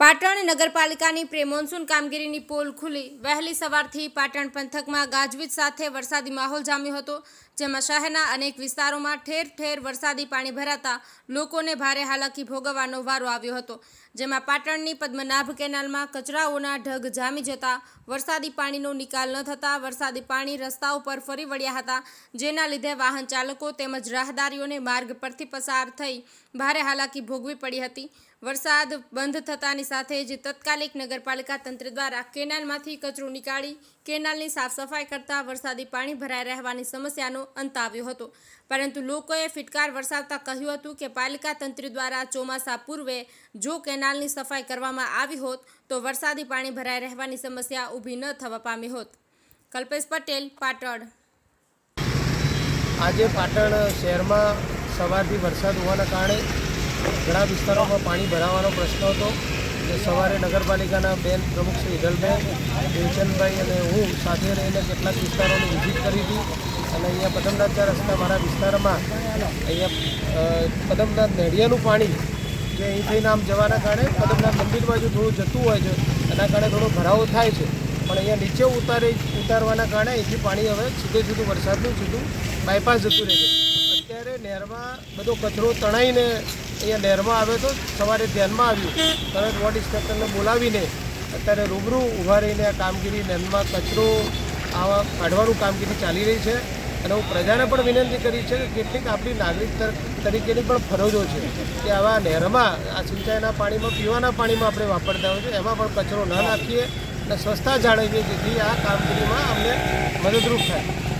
પાટણ નગરપાલિકાની પ્રેમોન્સૂન કામગીરીની પોલ ખુલી. વહેલી સવારથી પાટણ પંથકમાં ગાજવીજ સાથે વરસાદી માહોલ જામ્યો હતો, જેમાં શહેરના અનેક વિસ્તારોમાં ઠેર ઠેર વરસાદી પાણી ભરાતા લોકોને ભારે હાલાકી ભોગવવાનો વારો આવ્યો હતો, જેમાં પાટણની પદ્મનાભ કેનાલમાં કચરાઓના ઢગ જામી જતા વરસાદી પાણીનો નિકાલ ન થતાં વરસાદી પાણી રસ્તાઓ પર ફરી વળ્યા હતા, જેના લીધે વાહન ચાલકો તેમજ રાહદારીઓને માર્ગ પરથી પસાર થઈ ભારે હાલાકી ભોગવી પડી હતી. વરસાદ બંધ થતાની સાથે જ તત્કાલિક નગરપાલિકા તંત્ર દ્વારા કેનાલમાંથી કચરો નીકાળી કેનાલની સાફ સફાઈ કરતા વરસાદી પાણી ભરાઈ રહેવાની સમસ્યાનો અંત આવ્યો હતો. પરંતુ લોકોએ ફિટકાર વરસાવતા કહ્યું હતું કે પાલિકા તંત્ર દ્વારા ચોમાસા પૂર્વે જો કેનાલની સફાઈ કરવામાં આવી હોત, તો વરસાદી પાણી ભરાઈ રહેવાની સમસ્યા ઊભી ન થવા પામી હોત. કલ્પેશ પટેલ, પાટણ. આજે પાટણ શહેરમાં સવારથી વરસાદ હોવાના કારણે ઘણા વિસ્તારોમાં પાણી ભરાવાનો પ્રશ્ન હતો. જે સવારે નગરપાલિકાના બેન પ્રમુખ શ્રી હિરલબેન, દેવચંદભાઈ અને હું સાથે રહીને કેટલાક વિસ્તારોની વિઝિટ કરી હતી. અને અહીંયા પદમનાથ ચાર રસ્તા મારા વિસ્તારમાં અહીંયા પદમનાથ નેડિયાનું પાણી જે અહીં થઈને આમ જવાના કારણે પદમનાથ મંદિર બાજુ થોડું જતું હોય છે. એના કારણે થોડો ભરાવો થાય છે. પણ અહીંયા નીચે ઉતારી, ઉતારવાના કારણે અહીંથી પાણી હવે સીધું સીધું વરસાદનું સીધું બાયપાસ જતું રહે છે. અત્યારે નહેરમાં બધો કચરો તણાઈને અહીંયા નહેરમાં આવ્યો તો સવારે ધ્યાનમાં આવ્યું. તરત વોર્ડ ઇન્સ્પેક્ટરને બોલાવીને અત્યારે રૂબરૂ ઊભા રહીને આ કામગીરી નહેરમાં કચરો, આવા કાઢવાનું કામગીરી ચાલી રહી છે. અને હું પ્રજાને પણ વિનંતી કરી છે કે કેટલીક આપણી નાગરિક તરીકેની પણ ફરજો છે કે આવા નહેરમાં, આ સિંચાઈના પાણીમાં, પીવાના પાણીમાં આપણે વાપરતા હોય છે એમાં પણ કચરો ન નાખીએ અને સ્વચ્છતા જાળવીએ જેથી આ કામગીરીમાં અમને મદદરૂપ થાય.